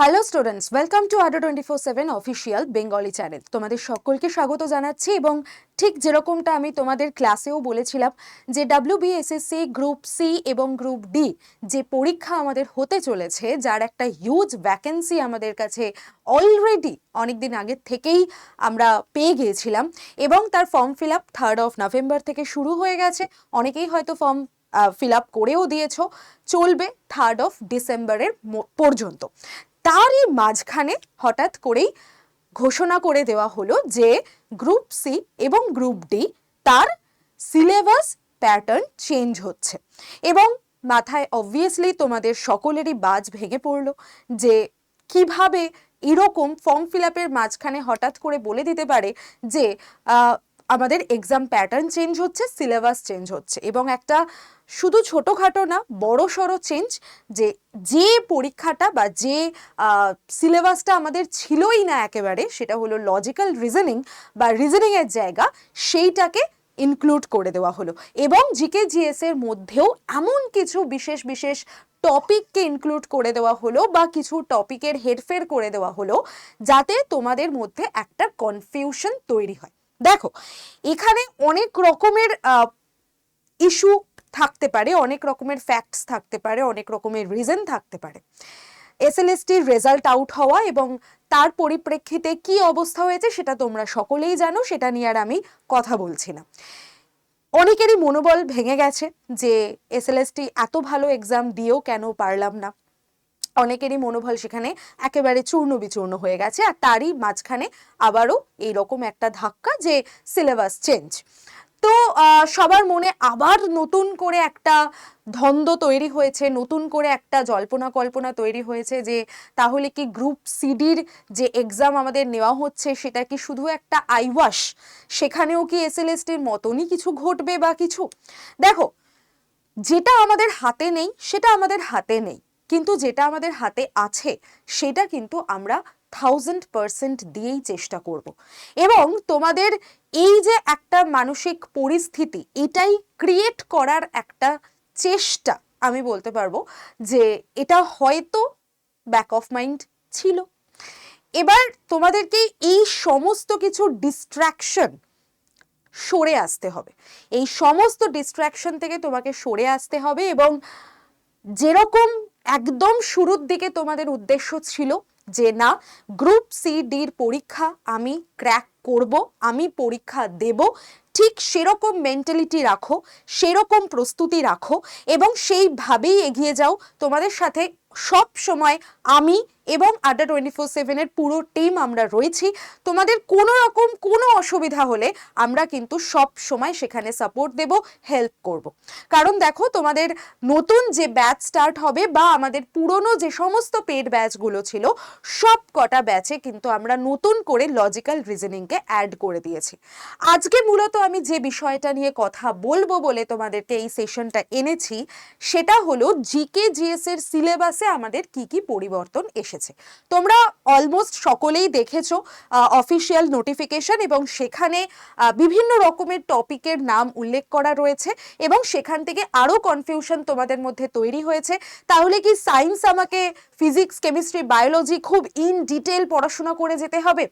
Hello students welcome to Adda twenty four seven official Bengali channel তোমাদের সকলকে স্বাগত জানাচ্ছি এবং ঠিক যেরকমটা আমি তোমাদের ক্লাসেও বলেছিলাম যে ডাব্লিউ বিএসএসসি গ্রুপ সি এবং গ্রুপ ডি যে পরীক্ষা আমাদের হতে চলেছে, যার একটা হিউজ ভ্যাকেন্সি আমাদের কাছে অলরেডি অনেকদিন আগের থেকেই আমরা পেয়ে গিয়েছিলাম এবং তার form fill up third of November থেকে শুরু হয়ে গেছে। অনেকেই হয়তো ফর্ম ফিল আপ করেও দিয়েছ। চলবে থার্ড অফ ডিসেম্বরের পর্যন্ত। তারই মাঝখানে হঠাৎ করেই ঘোষণা করে দেওয়া হলো যে গ্রুপ সি এবং গ্রুপ ডি তার সিলেবাস প্যাটার্ন চেঞ্জ হচ্ছে। এবং মাথায় অবভিয়াসলি তোমাদের সকলেরই বাজ ভেঙে পড়ল যে কীভাবে এরকম ফর্ম ফিল আপের মাঝখানে হঠাৎ করে বলে দিতে পারে যে আমাদের এক্সাম প্যাটার্ন চেঞ্জ হচ্ছে সিলেবাস চেঞ্জ হচ্ছে। এবং একটা শুধু ছোটোখাটো না, বড় সড়ো চেঞ্জ যে যে পরীক্ষাটা বা যে সিলেবাসটা আমাদের ছিলই না একেবারে, সেটা হলো লজিক্যাল রিজনিং বা রিজনিংয়ের জায়গা, সেইটাকে ইনক্লুড করে দেওয়া হলো। এবং জিকে জিএস এর মধ্যেও এমন কিছু বিশেষ বিশেষ টপিককে ইনক্লুড করে দেওয়া হলো বা কিছু টপিকের হেরফের করে দেওয়া হলো, যাতে তোমাদের মধ্যে একটা কনফিউশন তৈরি হয়। দেখো, এখানে অনেক রকমের ইস্যু থাকতে পারে, অনেক রকমের ফ্যাক্টস থাকতে পারে, অনেক রকমের রিজন থাকতে পারে। এসএলএসটির রেজাল্ট আউট হওয়া এবং তার পরিপ্রেক্ষিতে কি অবস্থা হয়েছে সেটা তোমরা সকলেই জানো, সেটা নিয়ে আর আমি কথা বলছি না। অনেকেরই মনোবল ভেঙে গেছে যে এসএলএসটি এত ভালো এক্সাম দিয়েও কেন পারলাম না। অনেকেরই মনোবল সেখানে একেবারে চূর্ণ বিচূর্ণ হয়ে গেছে, আর তারই মাঝখানে আবারও এইরকম একটা ধাক্কা যে সিলেবাস চেঞ্জ তো সবার মনে আবার নতুন করে একটা ধন্দ তৈরি হয়েছে, নতুন করে একটা জল্পনা কল্পনা তৈরি হয়েছে যে, তাহলে কি গ্রুপ সিডির যে এক্সাম আমাদের নেওয়া হচ্ছে, সেটা কি শুধু একটা আইওয়াশ? সেখানেও কি এসএলএসটির মতনই কিছু ঘটবে বা কিছু? দেখো, যেটা আমাদের হাতে নেই, সেটা আমাদের হাতে নেই। কিন্তু যেটা আমাদের হাতে আছে, সেটা কিন্তু আমরা থাউজেন্ড পার্সেন্ট দিয়েই চেষ্টা করব। এবং তোমাদের এই যে একটা মানসিক পরিস্থিতি, এটাই ক্রিয়েট করার একটা চেষ্টা আমি বলতে পারব যে এটা হয়তো ব্যাক অফ মাইন্ড ছিল। এবার তোমাদেরকে এই সমস্ত কিছু ডিস্ট্র্যাকশন সরে আসতে হবে। এই সমস্ত ডিস্ট্র্যাকশন থেকে তোমাকে সরে আসতে হবে এবং যেরকম একদম শুরুর দিকে তোমাদের উদ্দেশ্য ছিল যে না গ্রুপ সি ডির পরীক্ষা আমি ক্র্যাক করব, আমি পরীক্ষা দেব, ঠিক সেরকম মেন্টালিটি রাখো, সেরকম প্রস্তুতি রাখো এবং সেইভাবেই এগিয়ে যাও। তোমাদের সাথে সব সময় আমি এবং আড্ডা টোয়েন্টি ফোর সেভেনের পুরো টিম আমরা রয়েছি। তোমাদের কোনো রকম কোনো অসুবিধা হলে আমরা কিন্তু সব সময় সেখানে সাপোর্ট দেব হেল্প করব। কারণ দেখো, তোমাদের নতুন যে ব্যাচ স্টার্ট হবে বা আমাদের পুরনো যে সমস্ত পেড ব্যাচগুলো ছিল, সব কটা ব্যাচে কিন্তু আমরা নতুন করে লজিক্যাল রিজনিংকে অ্যাড করে দিয়েছি। আজকে মূলত আমি যে বিষয়টা নিয়ে কথা বলব বলে তোমাদেরকে এই সেশনটা এনেছি, সেটা হলো জিকে জিএস এর সিলেবাসে আমাদের কি কি পরিবর্তন এসেছে। তোমরা অলমোস্ট সকলেই দেখেছ অফিসিয়াল নোটিফিকেশন এবং সেখানে বিভিন্ন রকমের টপিকের নাম উল্লেখ করা রয়েছে এবং সেখান থেকে আরও কনফিউশন তোমাদের মধ্যে তৈরি হয়েছে। তাহলে কি সায়েন্স আমাকে ফিজিক্স কেমিস্ট্রি বায়োলজি খুব ইন ডিটেল পড়াশোনা করে যেতে হবে?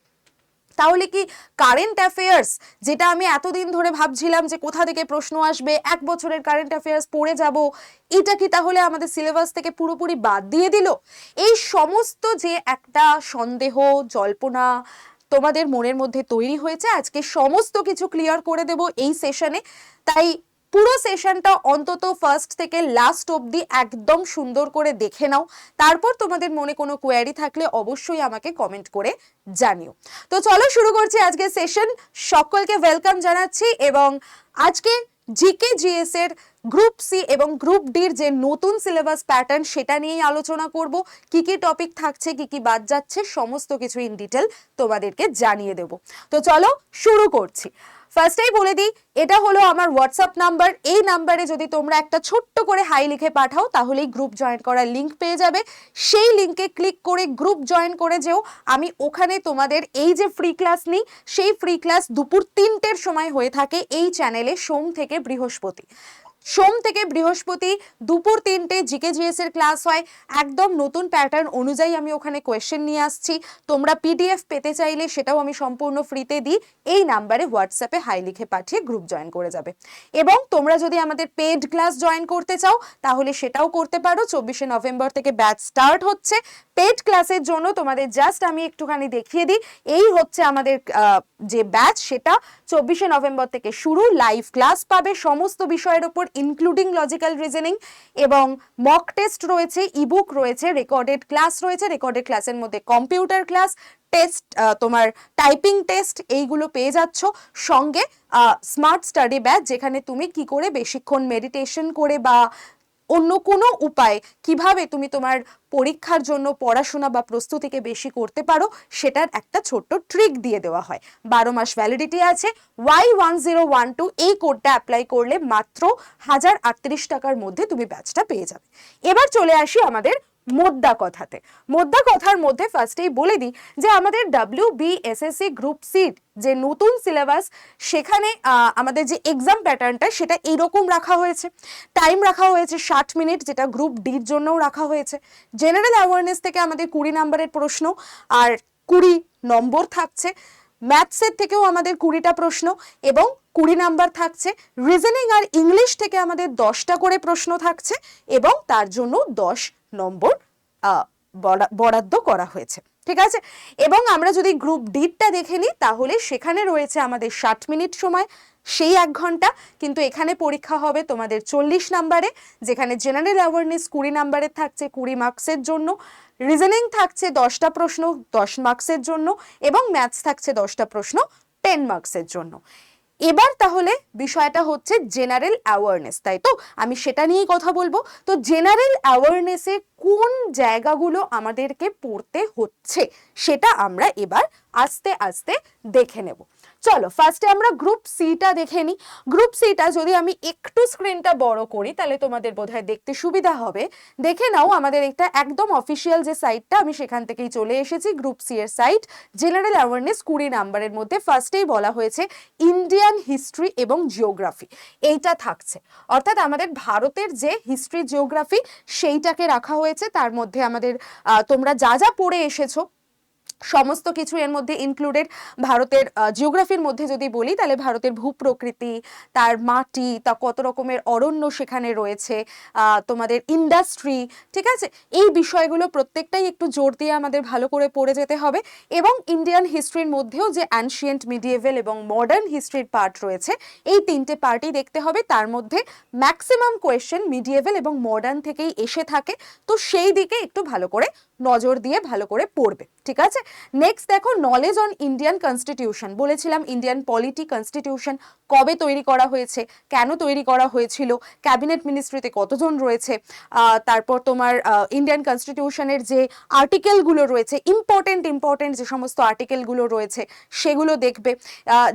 তাহলে কি কারেন্ট অ্যাফেয়ার্স যেটা আমি এতদিন ধরে ভাবছিলাম যে কোথা থেকে প্রশ্ন আসবে, এক বছরের কারেন্ট অ্যাফেয়ার্স পড়ে যাব, এটা কি তাহলে আমাদের সিলেবাস থেকে পুরোপুরি বাদ দিয়ে দিল? এই সমস্ত যে একটা সন্দেহ, জল্পনা তোমাদের মনের মধ্যে তৈরি হয়েছে, আজকে সমস্ত কিছু ক্লিয়ার করে দেব এই সেশনে তাই পুরো সেশনটা অন্তত ফার্স্ট থেকে লাস্ট অবধি একদম সুন্দর করে দেখে নাও। তারপর তোমাদের মনে কোনো কোয়ারি থাকলে অবশ্যই আমাকে কমেন্ট করে জানিও। তো চলো শুরু করছি আজকে সেশন সকলকে ওয়েলকাম জানাচ্ছি এবং আজকে জিকে জিএস এর গ্রুপ সি এবং গ্রুপ ডির যে নতুন সিলেবাস প্যাটার্ন সেটা নিয়েই আলোচনা করব। কি কি টপিক থাকছে, কি কি বাদ যাচ্ছে, সমস্ত কিছু ইন ডিটেল তোমাদেরকে জানিয়ে দেব। তো চলো শুরু করছি। ফার্স্টেই বলে দিই, এটা হলো আমার হোয়াটসঅ্যাপ নাম্বার এই নাম্বারে যদি তোমরা একটা ছোট্ট করে হাই লিখে পাঠাও, তাহলেই গ্রুপ জয়েন করার লিঙ্ক পেয়ে যাবে। সেই লিঙ্কে ক্লিক করে গ্রুপ জয়েন করে যেও। আমি ওখানে তোমাদের এই যে ফ্রি ক্লাস নিই, সেই ফ্রি ক্লাস দুপুর তিনটের সময় হয়ে থাকে এই চ্যানেলে সোম থেকে বৃহস্পতি। সোম থেকে বৃহস্পতি দুপুর তিনটে জিকে জিএস এর ক্লাস হয়। একদম নতুন প্যাটার্ন অনুযায়ী আমি ওখানে কোয়েশ্চেন নিয়ে আসছি। তোমরা পিডিএফ পেতে চাইলে সেটাও আমি সম্পূর্ণ ফ্রিতে দিই। এই নাম্বারে হোয়াটসঅ্যাপে হাই লিখে পাঠিয়ে গ্রুপ জয়েন করে যাবে। এবং তোমরা যদি আমাদের পেড ক্লাস জয়েন করতে চাও, তাহলে সেটাও করতে পারো। চব্বিশে নভেম্বর থেকে ব্যাচ স্টার্ট হচ্ছে। পেড ক্লাসের জন্য তোমাদের জাস্ট আমি একটুখানি দেখিয়ে দিই। এই হচ্ছে আমাদের যে ব্যাচ সেটা চব্বিশে নভেম্বর থেকে শুরু। লাইভ ক্লাস পাবে। সমস্ত বিষয়ের উপর ইনক্লুডিং লজিক্যাল রিজনিং এবং মক টেস্ট রয়েছে ইবুক রয়েছে রেকর্ডেড ক্লাস রয়েছে রেকর্ডেড ক্লাসের মধ্যে কম্পিউটার ক্লাস টেস্ট তোমার টাইপিং টেস্ট এইগুলো পেয়ে যাচ্ছ। সঙ্গে স্মার্ট স্টাডি ব্যাচ যেখানে তুমি কি করে বেশিক্ষণ মেডিটেশন করে বা অন্য কোনো উপায় কীভাবে তুমি তোমার পরীক্ষার জন্য পড়াশোনা বা প্রস্তুতিকে বেশি করতে পারো, সেটার একটা ছোট্ট ট্রিক দিয়ে দেওয়া হয়। বারো মাস ভ্যালিডিটি আছে। Y one zero one two এই কোডটা অ্যাপ্লাই করলে মাত্র হাজার আটত্রিশ টাকার মধ্যে তুমি ব্যাচটা পেয়ে যাবে। এবার চলে আসি আমাদের মোদ্দা কথাতে। মোদ্দা কথার মধ্যে ফার্স্টেই বলে দিই যে আমাদের ডাব্লিউ বি এসএসসি গ্রুপ সিট যে নতুন সিলেবাস সেখানে আমাদের যে এক্সাম প্যাটার্নটা সেটা এইরকম রাখা হয়েছে। টাইম রাখা হয়েছে ষাট মিনিট যেটা গ্রুপ ডির জন্যও রাখা হয়েছে। জেনারেল অ্যাওয়ারনেস থেকে আমাদের কুড়ি নাম্বারের প্রশ্ন, আর কুড়ি নম্বর থাকছে। ম্যাথসের থেকেও আমাদের কুড়িটা প্রশ্ন এবং কুড়ি নাম্বার থাকছে। রিজনিং আর ইংলিশ থেকে আমাদের দশটা করে প্রশ্ন থাকছে এবং তার জন্য দশ নম্বর বরা- বরাদ্দ করা হয়েছে। ঠিক আছে? এবং আমরা যদি গ্রুপ ডিটটা দেখে নিই, তাহলে সেখানে রয়েছে আমাদের ষাট মিনিট সময়, সেই এক ঘণ্টা। কিন্তু এখানে পরীক্ষা হবে তোমাদের চল্লিশ নাম্বারে, যেখানে জেনারেল অ্যাওয়ারনেস কুড়ি নাম্বারের থাকছে, কুড়ি মার্কসের জন্য। রিজনিং থাকছে দশটা প্রশ্ন, দশ মার্কসের জন্য এবং ম্যাথস থাকছে দশটা প্রশ্ন টেন মার্কসের জন্য। এবার তাহলে বিষয়টা হচ্ছে জেনারেল অ্যাওয়ারনেস তাই তো? আমি সেটা নিয়েই কথা বলব। তো জেনারেল অ্যাওয়ারনেসে কোন জায়গাগুলো আমাদেরকে পড়তে হচ্ছে, সেটা আমরা এবার আস্তে আস্তে দেখে নেব। চলো ফার্স্টে আমরা গ্রুপ সিটা দেখে নিই। গ্রুপ সিটা যদি আমি একটু স্ক্রিনটা বড় করি, তাহলে তোমাদের বোধহয় দেখতে সুবিধা হবে। দেখে নাও, আমাদের একটা একদম অফিসিয়াল যে সাইটটা আমি সেখান থেকেই চলে এসেছি গ্রুপ সি এর সাইট জেনারেল অ্যাওয়ারনেস কুড়ি নাম্বারের মধ্যে ফার্স্টেই বলা হয়েছে ইন্ডিয়ান হিস্ট্রি এবং জিওগ্রাফি এইটা থাকছে। অর্থাৎ আমাদের ভারতের যে হিস্ট্রি জিওগ্রাফি সেইটাকে রাখা হয়েছে। তার মধ্যে আমাদের তোমরা যা যা পড়ে এসেছ সমস্ত কিছু এর মধ্যে ইনক্লুডেড ভারতের জিওগ্রাফির মধ্যে যদি বলি, তাহলে ভারতের ভূপ্রকৃতি, তার মাটি, তা কত রকমের অরণ্য সেখানে রয়েছে তোমাদের ইন্ডাস্ট্রি ঠিক আছে? এই বিষয়গুলো প্রত্যেকটাই একটু জোর দিয়ে আমাদের ভালো করে পড়ে যেতে হবে। এবং ইন্ডিয়ান হিস্ট্রির মধ্যেও যে অ্যানশিয়েন্ট মিডিয়েভেল এবং মডার্ন হিস্ট্রির পার্ট রয়েছে, এই তিনটে পার্টই দেখতে হবে। তার মধ্যে ম্যাক্সিমাম কোয়েশ্চেন মিডিয়েভেল এবং মডার্ন থেকেই এসে থাকে। তো সেই দিকে একটু ভালো করে নজর দিয়ে ভালো করে পড়বে, ঠিক আছে? নেক্সট দেখো নলেজ অন ইন্ডিয়ান কনস্টিটিউশন বলেছিলাম ইন্ডিয়ান পলিটি কনস্টিটিউশন কবে তৈরি করা হয়েছে, কেন তৈরি করা হয়েছিল ক্যাবিনেট মিনিস্ট্রিতে কতজন রয়েছে তারপর তোমার ইন্ডিয়ান কনস্টিটিউশনের যে আর্টিকেলগুলো রয়েছে ইম্পর্টেন্ট ইম্পর্টেন্ট যে সমস্ত আর্টিকেলগুলো রয়েছে, সেগুলো দেখবে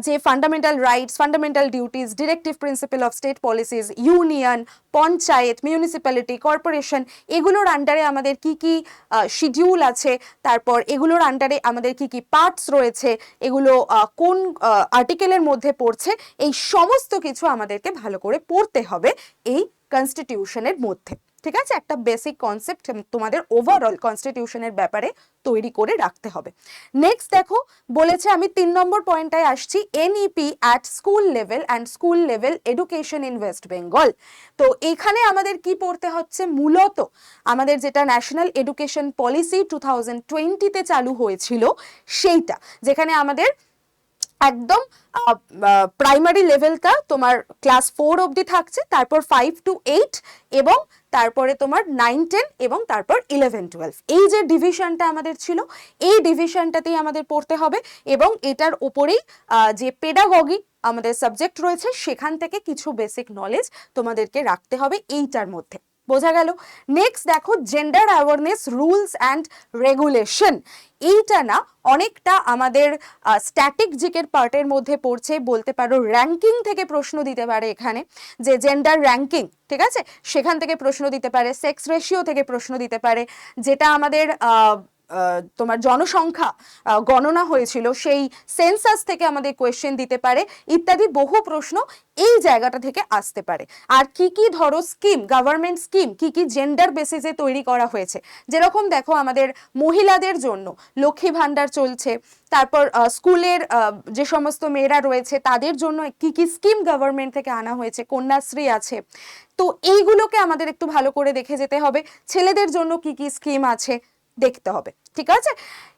যে fundamental rights fundamental duties directive principle of state policies union panchayat municipality corporation এগুলোর আন্ডারে আমাদের কি কি শিডিউল আছে, তারপর এগুলোর আন্ডারে আমাদের কি কি পার্টস রয়েছে, এগুলো কোন আর্টিকেলের মধ্যে পড়ছে, এই সমস্ত কিছু আমাদেরকে ভালো করে পড়তে হবে এই কনস্টিটিউশনের মধ্যে। ঠিক আছে? একটা বেসিক কনসেপ্ট তোমাদের ওভারঅল কনস্টিটিউশনের ব্যাপারে তৈরি করে রাখতে হবে। নেক্সট দেখো বলেছে আমি তিন নম্বর পয়েন্টটায় আসছি NEP at school level and school level education in West Bengal তো এখানে আমাদের কি পড়তে হচ্ছে? মূলত আমাদের যেটা national education policy two thousand টোয়েন্টিতে চালু হয়েছিল সেইটা। যেখানে আমাদের একদম প্রাইমারি লেভেলটা তোমার ক্লাস ফোর অবধি থাকছে, তারপর ফাইভ টু এইট এবং তারপরে তোমার নাইন টেন এবং তারপর ইলেভেন টুয়েলভ এই যে ডিভিশনটা আমাদের ছিল, এই ডিভিশনটাতেই আমাদের পড়তে হবে এবং এটার ওপরেই যে পেডাগগি আমাদের সাবজেক্ট রয়েছে, সেখান থেকে কিছু বেসিক নলেজ তোমাদেরকে রাখতে হবে এইটার মধ্যে। বোঝা গেল। নেক্সট দেখো gender awareness rules and regulation এইটা না অনেকটা আমাদের স্ট্যাটিক জিকের পার্টের মধ্যে পড়ছে, বলতে পারো র্যাঙ্কিং থেকে প্রশ্ন দিতে পারে এখানে। যে জেন্ডার র্যাঙ্কিং ঠিক আছে? সেখান থেকে প্রশ্ন দিতে পারে সেক্স রেশিও থেকে প্রশ্ন দিতে পারে। যেটা আমাদের তোমার জনসংখ্যা গণনা হয়েছিল, সেই সেন্সাস থেকে আমাদের কোয়েশ্চেন দিতে পারে, ইত্যাদি বহু প্রশ্ন এই জায়গাটা থেকে আসতে পারে। আর কি কি ধরো স্কিম গভর্নমেন্ট স্কিম কি কি জেন্ডার বেসিসে তৈরি করা হয়েছে? যেরকম দেখো আমাদের মহিলাদের জন্য লক্ষ্মী ভাণ্ডার চলছে, তারপর স্কুলের যে সমস্ত মেয়েরা রয়েছে, তাদের জন্য কি কি স্কিম গভর্নমেন্ট থেকে আনা হয়েছে, কন্যাশ্রী আছে। তো এইগুলোকে আমাদের একটু ভালো করে দেখে যেতে হবে। ছেলেদের জন্য কি কি স্কিম আছে? দেখতে হবে ঠিক আছে?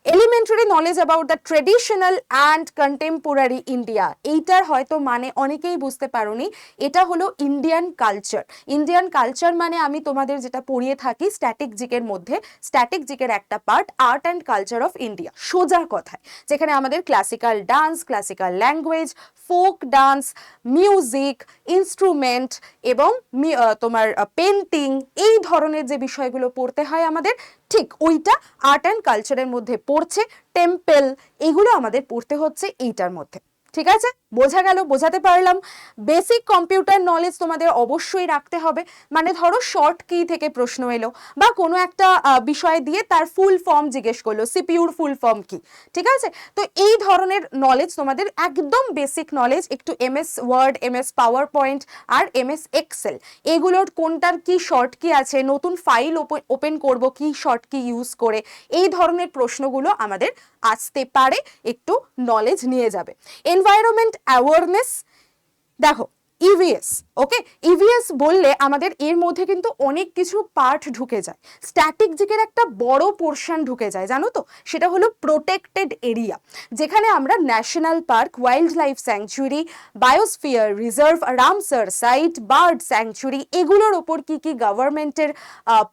Elementary knowledge about the traditional and contemporary India এইটার হয়তো মানে অনেকেই বুঝতে পারোনি। এটা হলো ইন্ডিয়ান কালচার ইন্ডিয়ান কালচার মানে আমি তোমাদের যেটা পড়িয়ে থাকি স্ট্যাটিক জিকের মধ্যে। স্ট্যাটিক জিকের একটা part art and culture of India সোজা কথায়। যেখানে আমাদের classical dance classical language folk dance music instrument এবং তোমার পেন্টিং এই ধরনের যে বিষয়গুলো পড়তে হয় আমাদের, ঠিক ওইটা আর্ট অ্যান্ড কালচারের মধ্যে পড়ছে টেম্পেল এগুলো আমাদের পড়তে হচ্ছে এইটার মধ্যে। ঠিক আছে? বোঝা গেল, বোঝাতে পারলাম। বেসিক কম্পিউটার নলেজ তোমাদের অবশ্যই রাখতে হবে। মানে ধরো শর্ট কি থেকে প্রশ্ন এলো বা কোনো একটা বিষয় দিয়ে তার ফুল ফর্ম জিজ্ঞেস করল সিপিউর ফুল ফর্ম কি? ঠিক আছে? তো এই ধরনের নলেজ তোমাদের একদম বেসিক নলেজ একটু MS Word MS PowerPoint আর এমএস এক্সেল এগুলোর কোনটার কি শর্ট কি আছে, নতুন ফাইল ওপেন করব, কি শর্ট কি ইউজ করে, এই ধরনের প্রশ্নগুলো আমাদের আসতে পারে, একটু নলেজ নিয়ে যাবে। এনভায়রনমেন্ট অ্যাওয়ারনেস দেখো ইভিএস ওকে ইভিএস বললে আমাদের এর মধ্যে কিন্তু অনেক কিছু পার্ট ঢুকে যায়। স্ট্যাটিক জিকের একটা বড় পোর্শন ঢুকে যায়, জানো তো? সেটা হলো প্রোটেক্টেড এরিয়া যেখানে আমরা national park wildlife sanctuary biosphere reserve Ramsar site bird sanctuary এগুলোর ওপর কি কি গভর্নমেন্টের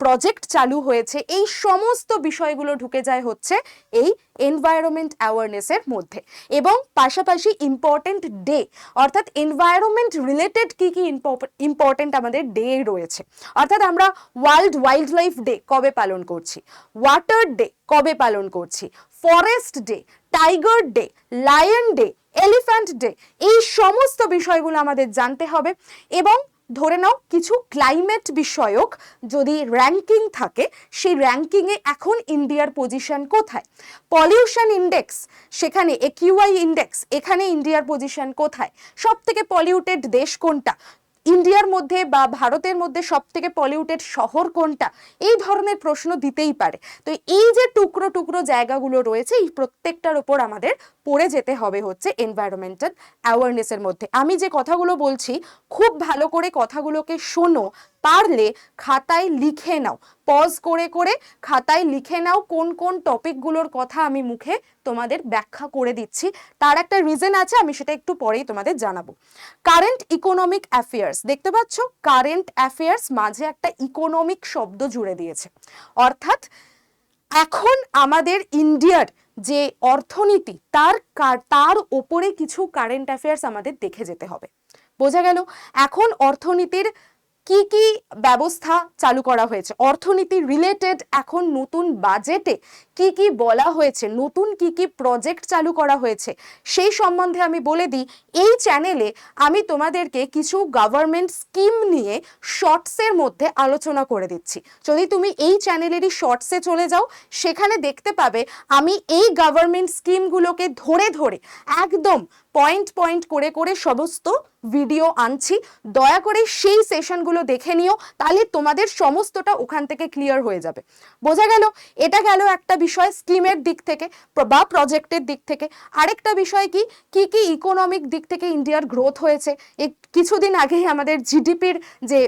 প্রজেক্ট চালু হয়েছে, এই সমস্ত বিষয়গুলো ঢুকে যায় হচ্ছে এই এনভায়রনমেন্ট অ্যাওয়ারনেসের মধ্যে। এবং পাশাপাশি ইম্পর্টেন্ট ডে অর্থাৎ এনভায়রনমেন্ট রিলেটেড কি কি ইম্পর্টেন্ট আমাদের ডে রয়েছে। অর্থাৎ আমরা ওয়ার্ল্ড ওয়াইল্ড লাইফ ডে কবে পালন করছি? ওয়াটার ডে কবে পালন করছি? Forest day tiger day lion day elephant day এই সমস্ত বিষয়গুলো আমাদের জানতে হবে এবং ধরে নাও, কিছু ক্লাইমেট বিষয়ক যদি র্যাঙ্কিং থাকে, সেই র্যাঙ্কিংয়ে এখন ইন্ডিয়ার পজিশন কোথায়? পলিউশন ইন্ডেক্স সেখানে একিউআই ইন্ডেক্স এখানে ইন্ডিয়ার পজিশন কোথায়? সব থেকে পলিউটেড দেশ কোনটা? ইন্ডিয়ার মধ্যে বা ভারতের মধ্যে সব থেকে পলিউটেড শহর কোনটা? এই ধরনের প্রশ্ন দিতেই পারে। তো এই যে টুকরো টুকরো জায়গাগুলো রয়েছে, এই প্রত্যেকটার ওপর আমাদের পড়ে যেতে হবে হচ্ছে এনভায়রনমেন্টাল অ্যাওয়ারনেসের মধ্যে। আমি যে কথাগুলো বলছি, খুব ভালো করে কথাগুলোকে শোনো পারলে খাতায় লিখে নাও। পজ করে করে খাতায় লিখে নাও কোন কোন টপিকগুলোর কথা আমি মুখে তোমাদের ব্যাখ্যা করে দিচ্ছি। তার একটা রিজন আছে, আমি সেটা একটু পরেই তোমাদের জানাব। কারেন্ট ইকোনমিক অ্যাফেয়ার্স দেখতে পাচ্ছ? কারেন্ট অ্যাফেয়ার্স মাঝে একটা ইকোনমিক শব্দ জুড়ে দিয়েছে। অর্থাৎ এখন আমাদের ইন্ডিয়ার যে অর্থনীতি, তার তার ওপরে কিছু কারেন্ট অ্যাফেয়ার্স আমাদের দেখে যেতে হবে। বোঝা গেল? এখন অর্থনীতির কি কি ব্যবস্থা চালু করা হয়েছে? অর্থনীতি রিলেটেড এখন নতুন বাজেটে কি কি বলা হয়েছে? নতুন কি কি প্রজেক্ট চালু করা হয়েছে? সেই সম্বন্ধে আমি বলে দিই, এই চ্যানেলে আমি তোমাদেরকে কিছু গভর্নমেন্ট স্কিম নিয়ে শর্টসের মধ্যে আলোচনা করে দিচ্ছি। যদি তুমি এই চ্যানেলেরই শর্টসে চলে যাও, সেখানে দেখতে পাবে আমি এই গভর্নমেন্ট স্কিমগুলোকে ধরে ধরে একদম পয়েন্ট পয়েন্ট করে করে সমস্ত ভিডিও আনছি। দয়া করে সেই সেশনগুলো দেখে নিও, তাহলে তোমাদের সমস্তটা ওখান থেকে ক্লিয়ার হয়ে যাবে। বোঝা গেল? এটা গেল একটা বিষয় স্কিমের দিক থেকে বা প্রজেক্টের দিক থেকে। আরেকটা বিষয় কি? কি কি ইকোনমিক দিক থেকে ইন্ডিয়ার গ্রোথ হয়েছে? কিছুদিন আগেই আমাদের জিডিপির যে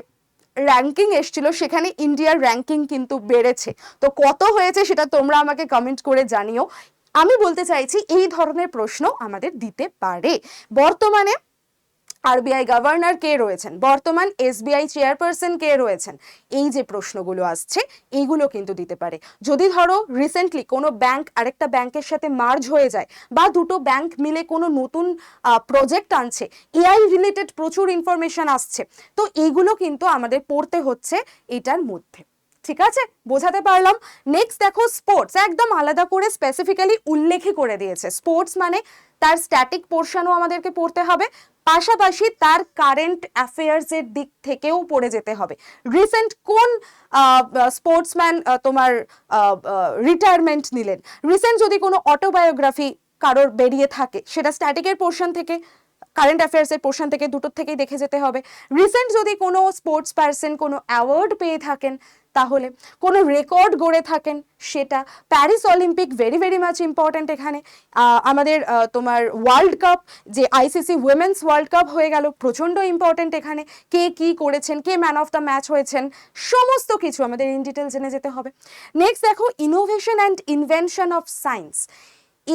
র্যাঙ্কিং এসছিল, সেখানে ইন্ডিয়ার র্যাঙ্কিং কিন্তু বেড়েছে। তো কত হয়েছে সেটা তোমরা আমাকে কমেন্ট করে জানিও। আমি বলতে চাইছি, এই ধরনের প্রশ্ন আমাদের দিতে পারে। বর্তমানে আরবিআই গভর্নর কে রয়েছেন, বর্তমান এসবিআই চেয়ারপারসন কে রয়েছেন, এই যে প্রশ্নগুলো আসছে, এইগুলো কিন্তু দিতে পারে। যদি ধরো রিসেন্টলি কোনো ব্যাংক আরেকটা ব্যাংকের সাথে মার্জ হয়ে যায় বা দুটো ব্যাংক মিলে কোনো নতুন প্রজেক্ট আনছে এআই রিলেটেড প্রচুর ইনফরমেশন আসছে, তো এইগুলো কিন্তু আমাদের পড়তে হচ্ছে এটার মধ্যে। ঠিক আছে? বোঝাতে পারলাম? নেক্সট দেখো স্পোর্টস একদম আলাদা করে স্পেসিফিক্যালি উল্লেখই করে দিয়েছে। স্পোর্টস মানে তার স্ট্যাটিক পোর্শনও আমাদেরকে পড়তে হবে। পাশাপাশি তার কারেন্ট অ্যাফেয়ার্সের দিক থেকেও পড়ে যেতে হবে। রিসেন্ট কোন স্পোর্টসম্যান তোমার রিটায়ারমেন্ট নিলেন? রিসেন্ট যদি কোনো অটোবায়োগ্রাফি কারোর বেরিয়ে থাকে, সেটা স্ট্যাটিকের পোর্শন থেকে কারেন্ট অ্যাফেয়ার্সের পোর্শন থেকে দুটোর থেকেই দেখে যেতে হবে। রিসেন্ট যদি কোনো স্পোর্টস পার্সন কোনো অ্যাওয়ার্ড পেয়ে থাকেন, তাহলে কোনো রেকর্ড গড়ে থাকেন, সেটা Paris Olympic very very much important এখানে। আমাদের তোমার ওয়ার্ল্ড কাপ যে আইসিসি উইমেন্স ওয়ার্ল্ড কাপ হয়ে গেল, প্রচণ্ড ইম্পর্ট্যান্ট এখানে। কে কি করেছেন, কে ম্যান অফ দ্য ম্যাচ হয়েছেন, সমস্ত কিছু আমাদের ইন ডিটেল জেনে যেতে হবে। নেক্সট দেখো innovation and invention of science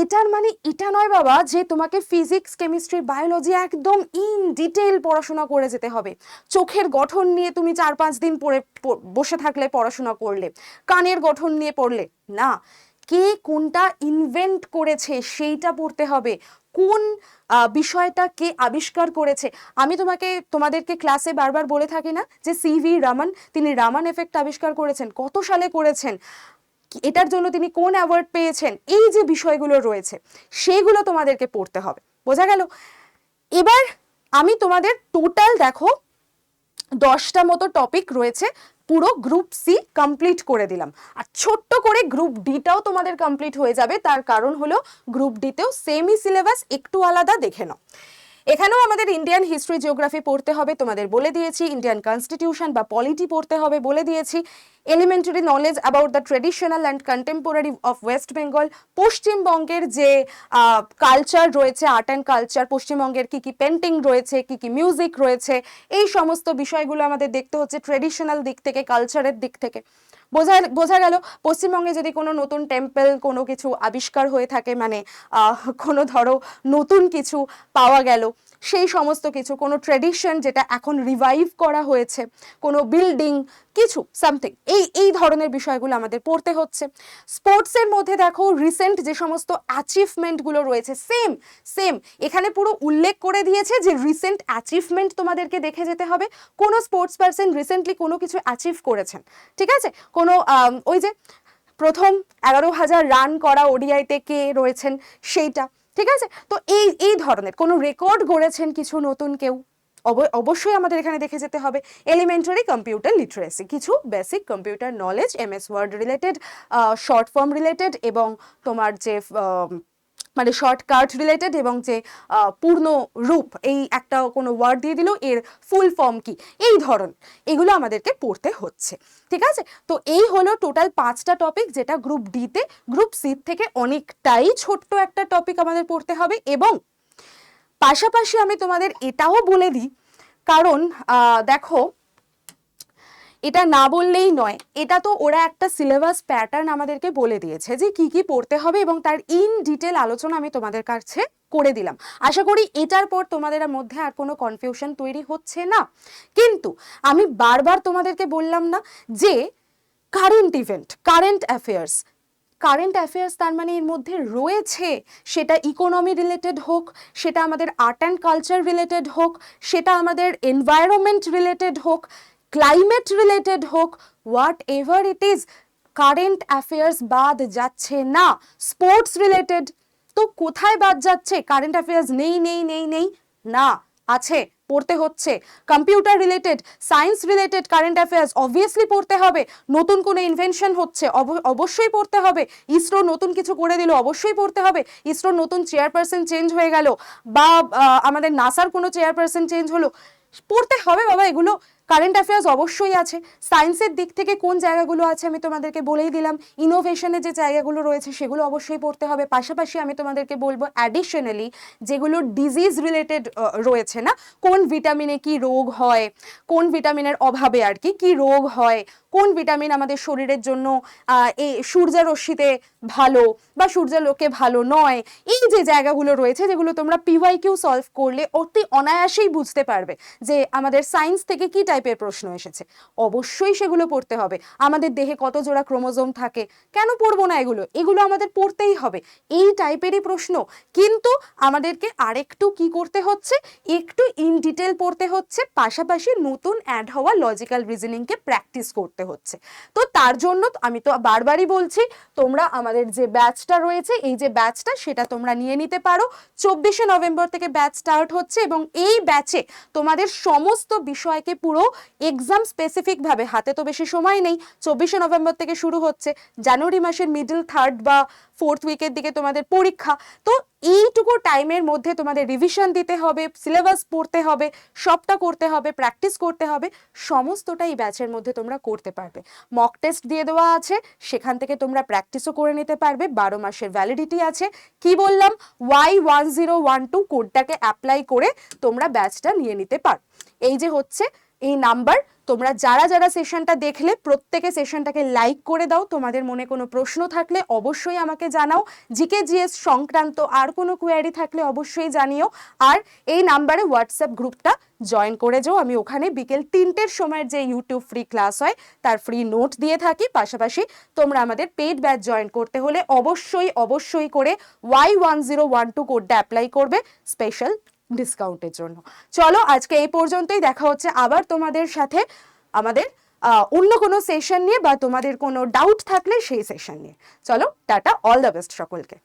এটার মানে এটা নয় বাবা যে তোমাকে ফিজিক্স কেমিস্ট্রি বায়োলজি একদম ইন ডিটেল পড়াশোনা করে যেতে হবে। চোখের গঠন নিয়ে তুমি চার পাঁচ দিন পড়ে বসে থাকলে পড়াশোনা করলে। কানের গঠন নিয়ে পড়লে। না, কে কোনটা ইনভেন্ট করেছে সেইটা পড়তে হবে। কোন বিষয়টা কে আবিষ্কার করেছে। আমি তোমাকে, তোমাদেরকে ক্লাসে বারবার বলে থাকি না যে সিভি রামান, তিনি রামান এফেক্ট আবিষ্কার করেছেন। কত সালে করেছেন? এটার জন্য তিনি কোন অ্যাওয়ার্ড পেয়েছেন? এই যে বিষয়গুলো রয়েছে, সেগুলো তোমাদেরকে পড়তে হবে। বোঝা গেল? এবার আমি তোমাদের টোটাল দেখো, দশটা মতো টপিক রয়েছে, পুরো গ্রুপ সি কমপ্লিট করে দিলাম। আর ছোট্ট করে গ্রুপ ডিটাও তোমাদের কমপ্লিট হয়ে যাবে, তার কারণ হলো গ্রুপ ডিতেও সেমই সিলেবাস একটু আলাদা দেখে নাও। এখানেও আমাদের ইন্ডিয়ান হিস্ট্রি জিওগ্রাফি পড়তে হবে, তোমাদের বলে দিয়েছি ইন্ডিয়ান কনস্টিটিউশন বা পলিটি পড়তে হবে, বলে দিয়েছি। Elementary knowledge about the traditional and contemporary of West Bengal পশ্চিমবঙ্গের যে কালচার রয়েছে আর্ট অ্যান্ড কালচার পশ্চিমবঙ্গের কী কী পেন্টিং রয়েছে, কী কী মিউজিক রয়েছে, এই সমস্ত বিষয়গুলো আমাদের দেখতে হচ্ছে ট্রেডিশনাল দিক থেকে কালচারের দিক থেকে। বোঝা বোঝা গেল পশ্চিমবঙ্গে যদি কোনো নতুন টেম্পল কোনো কিছু আবিষ্কার হয়ে থাকে মানে কোনো ধরো নতুন কিছু পাওয়া গেল সেই সমস্ত কিছু, কোনো ট্রেডিশন যেটা এখন রিভাইভ করা হয়েছে, কোনো বিল্ডিং কিছু সামথিং এই এই ধরনের বিষয়গুলো আমাদের পড়তে হচ্ছে। স্পোর্টসের মধ্যে দেখো রিসেন্ট যে সমস্ত অ্যাচিভমেন্টগুলো রয়েছে সেম সেম এখানে পুরো উল্লেখ করে দিয়েছে যে রিসেন্ট অ্যাচিভমেন্ট তোমাদেরকে দেখে যেতে হবে। কোনো স্পোর্টস পার্সন রিসেন্টলি কোনো কিছু অ্যাচিভ করেছেন, ঠিক আছে? কোনো ওই যে প্রথম এগারো হাজার রান করা ওডিআইতে কে রয়েছেন, সেইটা। ঠিক আছে? তো এই এই ধরনের কোনো রেকর্ড গড়েছেন কিছু নতুন কেউ? অব- অবশ্যই আমাদের এখানে দেখে যেতে হবে। এলিমেন্টারি কম্পিউটার লিটারেসি কিছু basic computer knowledge M S word related short form related এবং তোমার যে মানে শর্টকাট রিলেটেড এবং যে পূর্ণ রূপ, এই একটা কোনো ওয়ার্ড দিয়ে দিল, এর ফুল ফর্ম কি? এই ধরন, এগুলো আমাদেরকে পড়তে হচ্ছে, ঠিক আছে? তো এই হলো টোটাল পাঁচটা টপিক যেটা গ্রুপ ডিতে গ্রুপ সি থেকে অনেকটাই ছোট্ট একটা টপিক আমাদের পড়তে হবে এবং পাশাপাশি আমি তোমাদের এটাও বলে দিই, কারণ দেখো এটা না বললেই নয়। এটা তো ওরা একটা সিলেবাস প্যাটার্ন আমাদেরকে বলে দিয়েছে যে কি কি পড়তে হবে এবং তার ইন ডিটেল আলোচনা আমি তোমাদের কাছে করে দিলাম। আশা করি এটার পর তোমাদের মধ্যে আর কোনো কনফিউশন তৈরি হচ্ছে না। কিন্তু আমি বারবার তোমাদেরকে বললাম না যে current event current affairs current affairs তার মানে এর মধ্যে রয়েছে, সেটা ইকোনমি রিলেটেড হোক, সেটা আমাদের আর্ট অ্যান্ড কালচার রিলেটেড হোক, সেটা আমাদের এনভায়রনমেন্ট রিলেটেড হোক ক্লাইমেট রিলেটেড হোক whatever it is current affairs বাদ যাচ্ছে না। স্পোর্টস রিলেটেড তো কোথায় বাদ যাচ্ছে? কারেন্ট অ্যাফেয়ার্স নেই নেই নেই নেই, না, আছে, পড়তে হচ্ছে। Computer related science related current affairs obviously পড়তে হবে। নতুন কোনো ইনভেনশন হচ্ছে, অব- অবশ্যই পড়তে হবে। ইসরো নতুন কিছু করে দিল, অবশ্যই পড়তে হবে। ইসরোর নতুন চেয়ারপারসন চেঞ্জ হয়ে গেল। বা আমাদের নাসার কোনো চেয়ারপারসন চেঞ্জ হলো। পড়তে হবে বাবা এগুলো। কারেন্ট অ্যাফেয়ার্স অবশ্যই আছে। সায়েন্সের দিক থেকে কোন জায়গাগুলো আছে আমি তোমাদেরকে বলেই দিলাম। ইনোভেশনের যে জায়গাগুলো রয়েছে সেগুলো অবশ্যই পড়তে হবে। পাশাপাশি আমি তোমাদেরকে বলব অ্যাডিশনালি যেগুলো ডিজিজ রিলেটেড রয়েছে না? কোন ভিটামিনে কি রোগ হয়? কোন ভিটামিনের অভাবে আর কি? কি রোগ হয়? কোন ভিটামিন আমাদের শরীরের জন্য এই সূর্যরশ্মিতে ভালো বা সূর্যালোকে ভালো নয়। এই যে জায়গাগুলো রয়েছে যেগুলো তোমরা পিওয়াই কিউ সলভ করলে অতি অনায়াসেই বুঝতে পারবে যে আমাদের সায়েন্স থেকে কি টাইপের প্রশ্ন এসেছে। অবশ্যই সেগুলো পড়তে হবে। আমাদের দেহে কত জোড়া ক্রোমোজোম থাকে? কেন পড়ব না এগুলো? এগুলো আমাদের পড়তেই হবে। এই টাইপেরই প্রশ্ন। কিন্তু আমাদেরকে আরেকটু কি করতে হচ্ছে? একটু ইন ডিটেল পড়তে হচ্ছে। পাশাপাশি নতুন অ্যাড হওয়া লজিক্যাল রিজনিংকে প্র্যাকটিস করতে হচ্ছে। তো তার জন্য আমি তো বারবারই বলছি, তোমরা আমাদের যে ব্যাচটা রয়েছে, এই যে ব্যাচটা সেটা তোমরা নিয়ে নিতে পারো। চব্বিশে নভেম্বর থেকে ব্যাচ স্টার্ট হচ্ছে এবং এই ব্যাচে তোমাদের সমস্ত বিষয়কে পুরো এক্সাম স্পেসিফিকভাবে হাতে তো বেশি সময় নেই, চব্বিশে নভেম্বর থেকে শুরু হচ্ছে, জানুয়ারি মাসের মিডল থার্ড বা ফোর্থ উইকের দিকে তোমাদের পরীক্ষা। তো এইটুকু টাইমের মধ্যে তোমাদের রিভিশন দিতে হবে সিলেবাস পড়তে হবে, সবটা করতে হবে প্র্যাকটিস করতে হবে সমস্তটা এই ব্যাচের মধ্যে তোমরা করতে পারবে। মক টেস্ট দিয়ে দেওয়া আছে, সেখান থেকে তোমরা প্র্যাকটিসও করে নিতে পারবে, বারো মাসের ভ্যালিডিটি আছে। কি বললাম? Y one zero one two কোডটাকে apply করে তোমরা ব্যাচটা নিয়ে নিতে পারো। এই যে হচ্ছে, এই নাম্বার তোমরা যারা যারা সেশনটা দেখলে, প্রত্যেকে সেশনটাকে লাইক করে দাও। তোমাদের মনে কোনো প্রশ্ন থাকলে অবশ্যই আমাকে জানাও। জিকে জিএস সংক্রান্ত আর কোনো কোয়ারি থাকলে অবশ্যই জানিও। আর এই নাম্বারে হোয়াটসঅ্যাপ গ্রুপটা জয়েন করে যাও। আমি ওখানে বিকেল তিনটের সময়ের যে ইউটিউব ফ্রি ক্লাস হয়, তার ফ্রি নোট দিয়ে থাকি। পাশাপাশি তোমরা আমাদের পেড ব্যাচ জয়েন করতে হলে অবশ্যই অবশ্যই করে Y one zero one two কোডটা অ্যাপ্লাই করবে। স্পেশাল ডিসকাউন্টের জন্য। চলো, আজকে এই পর্যন্তই। দেখা হচ্ছে আবার তোমাদের সাথে আমাদের অন্য কোনো সেশন নিয়ে বা তোমাদের কোনো ডাউট থাকলে সেই সেশন নিয়ে। চলো, টাটা অল দ্য বেস্ট সকলকে।